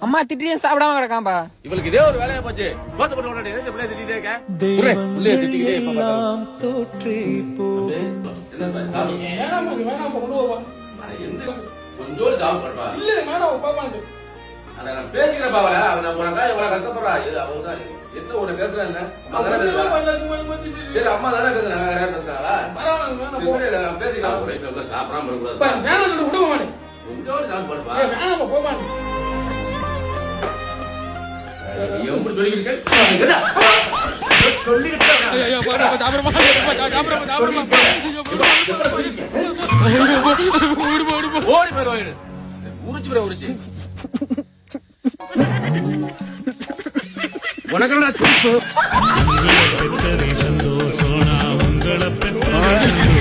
அம்மா திட்டியும் சாப்பிடாம கிடக்காம்பா இவளுக்கு இதே ஒரு வேலையா போச்சு. கோத்த போட்டு திட்டிட்டே இருக்க. அட, நான் பேசிக்கிறேன் பாவல. அவன் நான் உனக்காக இவ்வளவு கஷ்டப்படுறா. இது அவங்க தான். என்ன உன்னை பேசுறா என்ன? அம்மா தானே பேசுறா? சரி, அம்மா தானே பேசுறாங்க. வேற பேசுறாங்களா? பேசிக்கலாம். சாப்பிடாம இருக்கக்கூடாது. கொஞ்சோண்டு சாப்பிடுப்பா. நீ எப்படி சொல்லிக்கிட்டு இருக்க? சொல்லிக்கிட்டு இருக்க. ஓடி போயிரு உரிச்சு போய் உரிச்சு உனக்கு பெத்ததே சந்தோஷம். உங்களை பெத்ததே